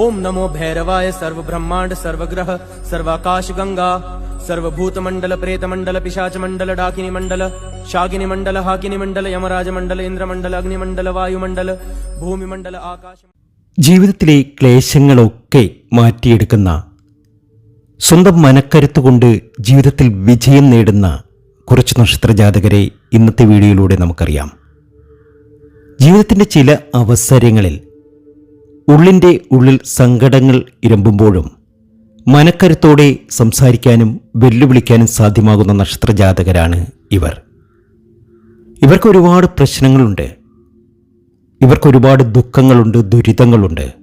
ओम नमो भैरवाय सर्वब्रह्मांड सर्वग्रह सर्वाकाश गंगा सर्वभूत मंडल प्रेत मंडल पिशाच मंडल डाकिनी मंडल शाकिनी मंडल हाकिनी मंडल यमराज मंडल इंद्र मंडल अग्नि मंडल वायुमंडल भूमि मंडल आकाश ജീവിതത്തിലെ ക്ലേശങ്ങളൊക്കെ മാറ്റിയെടുക്കുന്ന സ്വന്തം മനക്കരുത്തുകൊണ്ട് ജീവിതത്തിൽ വിജയം നേടുന്ന കുറച്ച് നക്ഷത്രജാതകരെ ഇന്നത്തെ വീഡിയോയിലൂടെ നമുക്കറിയാം ജീവിതത്തിൻ്റെ ചില അവസരങ്ങളിൽ ഉള്ളിന്റെ ഉള്ളിൽ സങ്കടങ്ങൾ ഇരമ്പുമ്പോഴും മനക്കരുത്തോടെ സംസാരിക്കാനും വെല്ലുവിളിക്കാനും സാധ്യമാകുന്ന നക്ഷത്രജാതകരാണ് ഇവർ. ഇവർക്ക് ഒരുപാട് പ്രശ്നങ്ങളുണ്ട്. ഇവർക്ക് ഒരുപാട് ദുഃഖങ്ങളുണ്ട് ദുരിതങ്ങളുണ്ട്.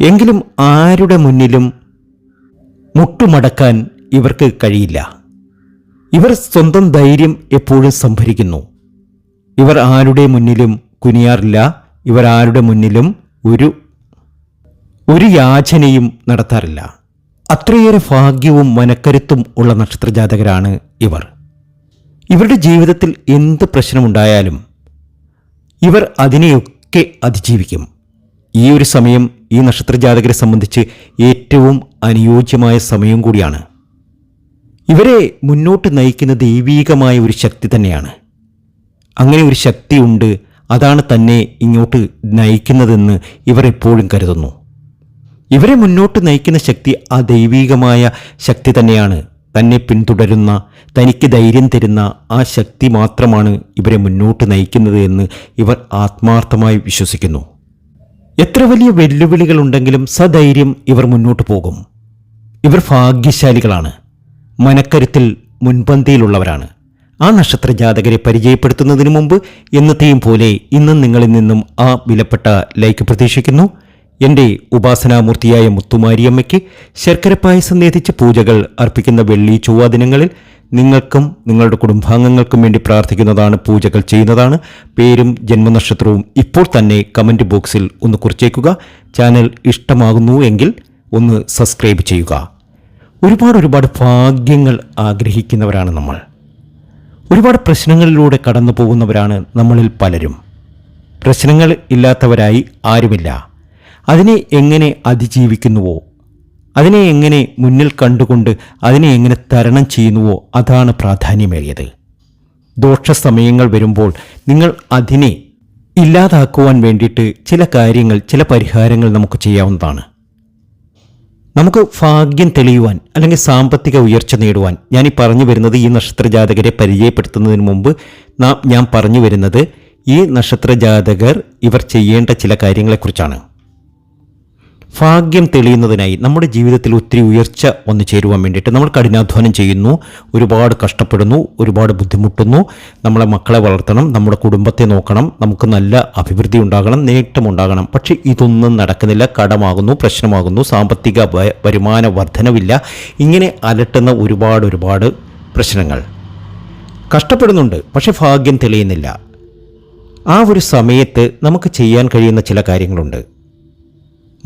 എങ്കിലും ആരുടെ മുന്നിലും മുട്ടുമടക്കാൻ ഇവർക്ക് കഴിയില്ല. ഇവർ സ്വന്തം ധൈര്യം എപ്പോഴും സംഭരിക്കുന്നു. ഇവർ ആരുടെ മുന്നിലും കുനിയാറില്ല. ഇവർ ആരുടെ മുന്നിലും ഒരു ഒരു യാചനയും നടത്താറില്ല. അത്രയേറെ ഭാഗ്യവും മനക്കരുത്തും ഉള്ള നക്ഷത്രജാതകരാണ് ഇവർ. ഇവരുടെ ജീവിതത്തിൽ എന്ത് പ്രശ്നമുണ്ടായാലും ഇവർ അതിനെയൊക്കെ അതിജീവിക്കും. ഈ ഒരു സമയം ഈ നക്ഷത്രജാതകരെ സംബന്ധിച്ച് ഏറ്റവും അനുയോജ്യമായ സമയം കൂടിയാണ്. ഇവരെ മുന്നോട്ട് നയിക്കുന്ന ദൈവീകമായ ഒരു ശക്തി തന്നെയാണ്. അങ്ങനെ ഒരു ശക്തിയുണ്ട് അതാണ് തന്നെ ഇങ്ങോട്ട് നയിക്കുന്നതെന്ന് ഇവർ എപ്പോഴും കരുതുന്നു. ഇവരെ മുന്നോട്ട് നയിക്കുന്ന ശക്തി ആ ദൈവീകമായ ശക്തി തന്നെയാണ്. തന്നെ പിന്തുടരുന്ന തനിക്ക് ധൈര്യം തരുന്ന ആ ശക്തി മാത്രമാണ് ഇവരെ മുന്നോട്ട് നയിക്കുന്നത് എന്ന് ഇവർ ആത്മാർത്ഥമായി വിശ്വസിക്കുന്നു. എത്ര വലിയ വെല്ലുവിളികളുണ്ടെങ്കിലും സധൈര്യം ഇവർ മുന്നോട്ട് പോകും. ഇവർ ഭാഗ്യശാലികളാണ്. മനക്കരുത്തിൽ മുൻപന്തിയിലുള്ളവരാണ്. ആ നക്ഷത്ര ജാതകരെ പരിചയപ്പെടുത്തുന്നതിന് മുമ്പ് എന്നത്തെയും പോലെ ഇന്നും നിങ്ങളിൽ നിന്നും ആ വിലപ്പെട്ട ലൈക്ക് പ്രതീക്ഷിക്കുന്നു. എന്റെ ഉപാസനാമൂർത്തിയായ മുത്തുമാരിയമ്മയ്ക്ക് ശർക്കര പായസം നേതിച്ച് പൂജകൾ അർപ്പിക്കുന്ന വെള്ളി ചൊവ്വ ദിനങ്ങളിൽ നിങ്ങൾക്കും നിങ്ങളുടെ കുടുംബാംഗങ്ങൾക്കും വേണ്ടി പ്രാർത്ഥിക്കുന്നതാണ് പൂജകൾ ചെയ്യുന്നതാണ്. പേരും ജന്മനക്ഷത്രവും ഇപ്പോൾ തന്നെ കമന്റ് ബോക്സിൽ ഒന്ന് കുറിച്ചേക്കുക. ചാനൽ ഇഷ്ടമാകുന്നു എങ്കിൽ ഒന്ന് സബ്സ്ക്രൈബ് ചെയ്യുക. ഒരുപാട് ഒരുപാട് ഭാഗ്യങ്ങൾ ആഗ്രഹിക്കുന്നവരാണ് നമ്മൾ. ഒരുപാട് പ്രശ്നങ്ങളിലൂടെ കടന്നു പോകുന്നവരാണ് നമ്മളിൽ പലരും. പ്രശ്നങ്ങൾ ഇല്ലാത്തവരായി ആരുമില്ല. അതിനെ എങ്ങനെ അതിജീവിക്കുന്നുവോ? അതിനെ എങ്ങനെ മുന്നിൽ കണ്ടുകൊണ്ട് അതിനെ എങ്ങനെ തരണം ചെയ്യുന്നുവോ? അതാണ് പ്രാധാന്യമേറിയത്. ദോഷസമയങ്ങൾ വരുമ്പോൾ നിങ്ങൾ അതിനെ ഇല്ലാതാക്കുവാൻ വേണ്ടിയിട്ട് ചില കാര്യങ്ങൾ ചില പരിഹാരങ്ങൾ നമുക്ക് ചെയ്യാവുന്നതാണ്. നമുക്ക് ഭാഗ്യം തെളിയുവാൻ അല്ലെങ്കിൽ സാമ്പത്തിക ഉയർച്ച നേടുവാൻ ഞാൻ ഈ പറഞ്ഞു വരുന്നത് ഈ നക്ഷത്രജാതകരെ പരിചയപ്പെടുത്തുന്നതിന് മുമ്പ് ഞാൻ പറഞ്ഞു വരുന്നത് ഈ നക്ഷത്രജാതകർ ഇവർ ചെയ്യേണ്ട ചില കാര്യങ്ങളെക്കുറിച്ചാണ്. ഭാഗ്യം തെളിയുന്നതിനായി നമ്മുടെ ജീവിതത്തിൽ ഒത്തിരി ഉയർച്ച ഒന്ന് ചേരുവാൻ വേണ്ടിയിട്ട് നമ്മൾ കഠിനാധ്വാനം ചെയ്യുന്നു ഒരുപാട് കഷ്ടപ്പെടുന്നു ഒരുപാട് ബുദ്ധിമുട്ടുന്നു. നമ്മളെ മക്കളെ വളർത്തണം നമ്മുടെ കുടുംബത്തെ നോക്കണം നമുക്ക് നല്ല അഭിവൃദ്ധി ഉണ്ടാകണം നേട്ടമുണ്ടാകണം പക്ഷേ ഇതൊന്നും നടക്കുന്നില്ല കടമാകുന്നു പ്രശ്നമാകുന്നു സാമ്പത്തിക വരുമാന വർധനവില്ല. ഇങ്ങനെ അലട്ടുന്ന ഒരുപാട് ഒരുപാട് പ്രശ്നങ്ങൾ. കഷ്ടപ്പെടുന്നുണ്ട് പക്ഷേ ഭാഗ്യം തെളിയുന്നില്ല. ആ ഒരു സമയത്ത് നമുക്ക് ചെയ്യാൻ കഴിയുന്ന ചില കാര്യങ്ങളുണ്ട്.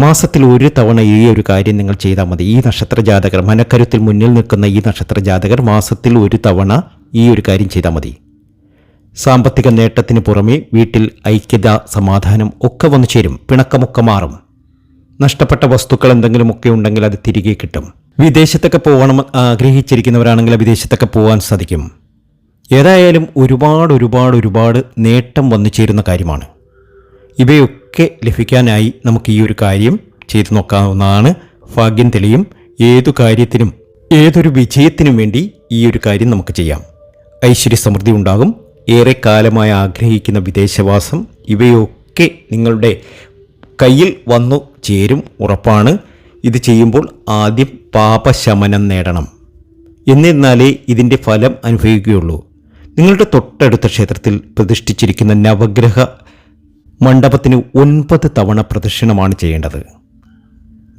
മാസത്തിൽ ഒരു തവണ ഈ ഒരു കാര്യം നിങ്ങൾ ചെയ്താൽ മതി. ഈ നക്ഷത്ര ജാതകർ മനക്കരുത്തിൽ മുന്നിൽ നിൽക്കുന്ന ഈ നക്ഷത്ര ജാതകർ മാസത്തിൽ ഒരു തവണ ഈ ഒരു കാര്യം ചെയ്താൽ മതി. സാമ്പത്തിക നേട്ടത്തിന് പുറമെ വീട്ടിൽ ഐക്യത സമാധാനം ഒക്കെ വന്നു ചേരും. പിണക്കമൊക്കെ മാറും. നഷ്ടപ്പെട്ട വസ്തുക്കൾ എന്തെങ്കിലുമൊക്കെ ഉണ്ടെങ്കിൽ അത് തിരികെ കിട്ടും. വിദേശത്തൊക്കെ പോകണം ആഗ്രഹിച്ചിരിക്കുന്നവരാണെങ്കിൽ വിദേശത്തൊക്കെ പോകാൻ സാധിക്കും. ഏതായാലും ഒരുപാട് ഒരുപാട് ഒരുപാട് നേട്ടം വന്നു ചേരുന്ന കാര്യമാണ്. ഇവയൊക്കെ ലഭിക്കാനായി നമുക്ക് ഈ ഒരു കാര്യം ചെയ്തു നോക്കാവുന്നതാണ്. ഭാഗ്യം തെളിയും. ഏതു കാര്യത്തിനും ഏതൊരു വിജയത്തിനും വേണ്ടി ഈ ഒരു കാര്യം നമുക്ക് ചെയ്യാം. ഐശ്വര്യ സമൃദ്ധി ഉണ്ടാകും. ഏറെ കാലമായി ആഗ്രഹിക്കുന്ന വിദേശവാസം ഇവയൊക്കെ നിങ്ങളുടെ കയ്യിൽ വന്നു ചേരും ഉറപ്പാണ്. ഇത് ചെയ്യുമ്പോൾ ആദ്യം പാപശമനം നേടണം. എന്നിരുന്നാലേ ഇതിന്റെ ഫലം അനുഭവിക്കുകയുള്ളൂ. നിങ്ങളുടെ തൊട്ടടുത്ത ക്ഷേത്രത്തിൽ പ്രതിഷ്ഠിച്ചിരിക്കുന്ന നവഗ്രഹ മണ്ഡപത്തിന് ഒൻപത് തവണ പ്രദക്ഷിണമാണ് ചെയ്യേണ്ടത്.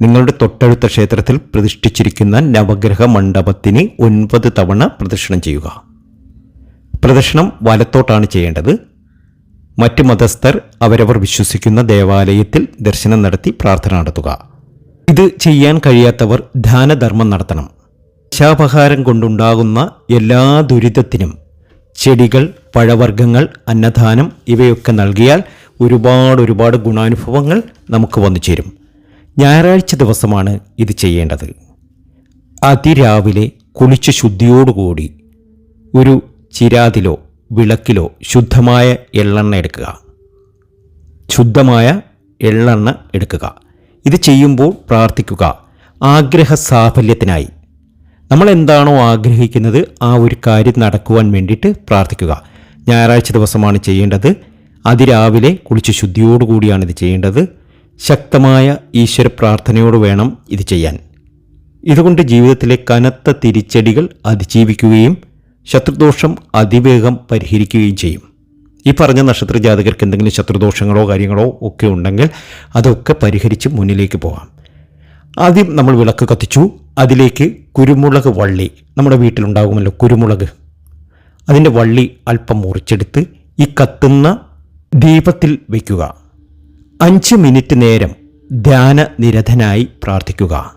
നിങ്ങളുടെ തൊട്ടടുത്ത ക്ഷേത്രത്തിൽ പ്രതിഷ്ഠിച്ചിരിക്കുന്ന നവഗ്രഹ മണ്ഡപത്തിന് ഒൻപത് തവണ പ്രദക്ഷിണം ചെയ്യുക. പ്രദക്ഷിണം വലത്തോട്ടാണ് ചെയ്യേണ്ടത്. മറ്റ് മതസ്ഥർ അവരവർ വിശ്വസിക്കുന്ന ദേവാലയത്തിൽ ദർശനം നടത്തി പ്രാർത്ഥന നടത്തുക. ഇത് ചെയ്യാൻ കഴിയാത്തവർ ധ്യാനധർമ്മം നടത്തണം. ശാപഹാരം കൊണ്ടുണ്ടാകുന്ന എല്ലാ ദുരിതത്തിനും ചെടികൾ പഴവർഗങ്ങൾ അന്നദാനം ഇവയൊക്കെ നൽകിയാൽ ഒരുപാട് ഒരുപാട് ഗുണാനുഭവങ്ങൾ നമുക്ക് വന്നു ചേരും. ഞായറാഴ്ച ദിവസമാണ് ഇത് ചെയ്യേണ്ടത്. അതിരാവിലെ കുളിച്ച് ശുദ്ധിയോടുകൂടി ഒരു ചിരാതിലോ വിളക്കിലോ ശുദ്ധമായ എള്ളെണ്ണ എടുക്കുക. ശുദ്ധമായ എള്ളെണ്ണ എടുക്കുക. ഇത് ചെയ്യുമ്പോൾ പ്രാർത്ഥിക്കുക. ആഗ്രഹ സാഫല്യത്തിനായി. നമ്മൾ എന്താണോ ആഗ്രഹിക്കുന്നത് ആ ഒരു കാര്യം നടക്കുവാൻ വേണ്ടിയിട്ട് പ്രാർത്ഥിക്കുക. ഞായറാഴ്ച ദിവസമാണ് ചെയ്യേണ്ടത്. അതിരാവിലെ കുളിച്ച് ശുദ്ധിയോടുകൂടിയാണ് ഇത് ചെയ്യേണ്ടത്. ശക്തമായ ഈശ്വര പ്രാർത്ഥനയോട് വേണം ഇത് ചെയ്യാൻ. ഇതുകൊണ്ട് ജീവിതത്തിലെ കനത്ത തിരിച്ചടികൾ അതിജീവിക്കുകയും ശത്രുദോഷം അതിവേഗം പരിഹരിക്കുകയും ചെയ്യും. ഈ പറഞ്ഞ നക്ഷത്ര ജാതകർക്ക് എന്തെങ്കിലും ശത്രുദോഷങ്ങളോ കാര്യങ്ങളോ ഒക്കെ ഉണ്ടെങ്കിൽ അതൊക്കെ പരിഹരിച്ച് മുന്നിലേക്ക് പോകാം. ആദ്യം നമ്മൾ വിളക്ക് കത്തിച്ചു. അതിലേക്ക് കുരുമുളക് വള്ളി. നമ്മുടെ വീട്ടിലുണ്ടാകുമല്ലോ കുരുമുളക്. അതിന്റെ വള്ളി അല്പം മുറിച്ചെടുത്ത് ഈ കത്തുന്ന ദീപത്തിൽ വയ്ക്കുക. അഞ്ച് മിനിറ്റ് നേരം ധ്യാന നിരതനായി പ്രാർത്ഥിക്കുക.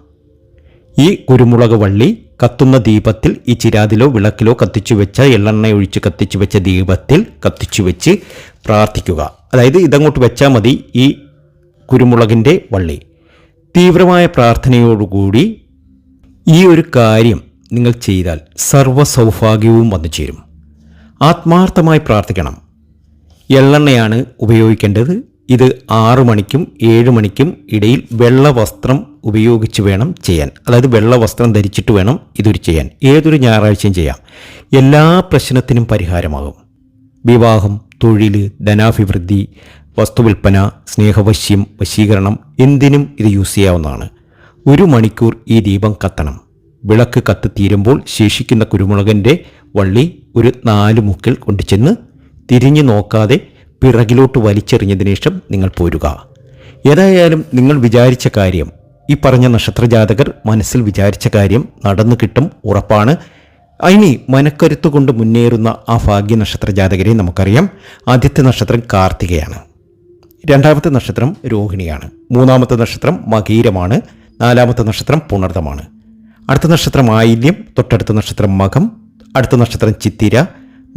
ഈ കുരുമുളക് വള്ളി കത്തുന്ന ദീപത്തിൽ ഈ ചിരാതിലോ വിളക്കിലോ കത്തിച്ചു വെച്ച എള്ളെണ്ണ ഒഴിച്ച് കത്തിച്ചു വെച്ച ദീപത്തിൽ കത്തിച്ചു വെച്ച് പ്രാർത്ഥിക്കുക. അതായത് ഇതങ്ങോട്ട് വെച്ചാൽ മതി ഈ കുരുമുളകിന്റെ വള്ളി. തീവ്രമായ പ്രാർത്ഥനയോടുകൂടി ഈ ഒരു കാര്യം നിങ്ങൾ ചെയ്താൽ സർവ സൗഭാഗ്യവും വന്നു ചേരും ആത്മാർത്ഥമായി പ്രാർത്ഥിക്കണം. എള്ളെണ്ണയാണ് ഉപയോഗിക്കേണ്ടത്. ഇത് ആറ് മണിക്കും ഏഴ് മണിക്കും ഇടയിൽ വെള്ള വസ്ത്രം ഉപയോഗിച്ച് വേണം ചെയ്യാൻ. അതായത് വെള്ള വസ്ത്രം ധരിച്ചിട്ട് വേണം ഇതൊരു ചെയ്യാൻ. ഏതൊരു ഞായറാഴ്ചയും ചെയ്യാം. എല്ലാ പ്രശ്നത്തിനും പരിഹാരമാകും. വിവാഹം തൊഴിൽ ധനാഭിവൃദ്ധി വസ്തുവിൽപ്പന സ്നേഹവശ്യം വശീകരണം എന്തിനും ഇത് യൂസ് ചെയ്യാവുന്നതാണ്. ഒരു മണിക്കൂർ ഈ ദീപം കത്തണം. വിളക്ക് കത്തിത്തീരുമ്പോൾ ശേഷിക്കുന്ന കുരുമുളകിന്റെ വള്ളി ഒരു നാല് മുക്കിൽ കൊണ്ടുചെന്ന് തിരിഞ്ഞു നോക്കാതെ പിറകിലോട്ട് വലിച്ചെറിഞ്ഞതിന് ശേഷം നിങ്ങൾ പോരുക. ഏതായാലും നിങ്ങൾ വിചാരിച്ച കാര്യം ഈ പറഞ്ഞ നക്ഷത്രജാതകർ മനസ്സിൽ വിചാരിച്ച കാര്യം നടന്നു കിട്ടും ഉറപ്പാണ്. ഇനി മനക്കരുത്തു കൊണ്ട് മുന്നേറുന്ന ആ ഭാഗ്യ നക്ഷത്രജാതകരെ നമുക്കറിയാം. ആദ്യത്തെ നക്ഷത്രം കാർത്തികയാണ്. രണ്ടാമത്തെ നക്ഷത്രം രോഹിണിയാണ്. മൂന്നാമത്തെ നക്ഷത്രം മകീരമാണ്. നാലാമത്തെ നക്ഷത്രം പുണർദമാണ് അടുത്ത നക്ഷത്രം ആയില്യം തൊട്ടടുത്ത നക്ഷത്രം മകം അടുത്ത നക്ഷത്രം ചിത്തിര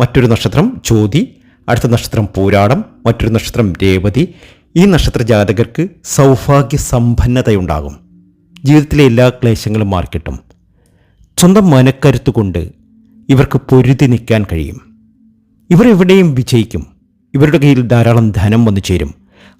മറ്റൊരു നക്ഷത്രം ജ്യോതി അടുത്ത നക്ഷത്രം പൂരാടം മറ്റൊരു നക്ഷത്രം രേവതി. ഈ നക്ഷത്ര ജാതകർക്ക് സൗഭാഗ്യ സമ്പന്നതയുണ്ടാകും. ജീവിതത്തിലെ എല്ലാ ക്ലേശങ്ങളും മാറിക്കിട്ടും. സ്വന്തം മനക്കരുത്ത് കൊണ്ട് ഇവർക്ക് പൊരുതി നിൽക്കാൻ കഴിയും. ഇവർ എവിടെയും വിജയിക്കും. ഇവരുടെ കയ്യിൽ ധാരാളം ധനം വന്നു ചേരും.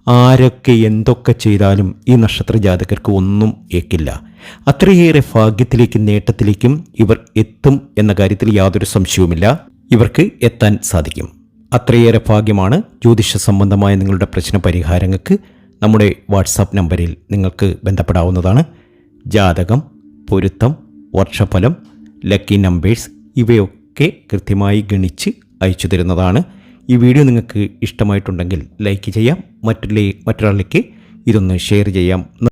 ആരൊക്കെ എന്തൊക്കെ ചെയ്താലും ഈ നക്ഷത്ര ജാതകർക്ക് ഒന്നും ഏക്കില്ല. അത്രയേറെ ഭാഗ്യത്തിലേക്കും നേട്ടത്തിലേക്കും ഇവർ എത്തും എന്ന കാര്യത്തിൽ യാതൊരു സംശയവുമില്ല. ഇവർക്ക് എത്താൻ സാധിക്കും. അത്രയേറെ ഭാഗ്യമാണ് ജ്യോതിഷ സംബന്ധമായ നിങ്ങളുടെ പ്രശ്ന പരിഹാരങ്ങൾക്ക് നമ്മുടെ വാട്സാപ്പ് നമ്പറിൽ നിങ്ങൾക്ക് ബന്ധപ്പെടാവുന്നതാണ്. ജാതകം പൊരുത്തം വർഷഫലം ലക്കി നമ്പേഴ്സ് ഇവയൊക്കെ കൃത്യമായി ഗണിച്ച് അയച്ചു തരുന്നതാണ്. ഈ വീഡിയോ നിങ്ങൾക്ക് ഇഷ്ടമായിട്ടുണ്ടെങ്കിൽ ലൈക്ക് ചെയ്യാം. മറ്റുള്ള മറ്റൊരാളിലേക്ക് ഇതൊന്ന് ഷെയർ ചെയ്യാം.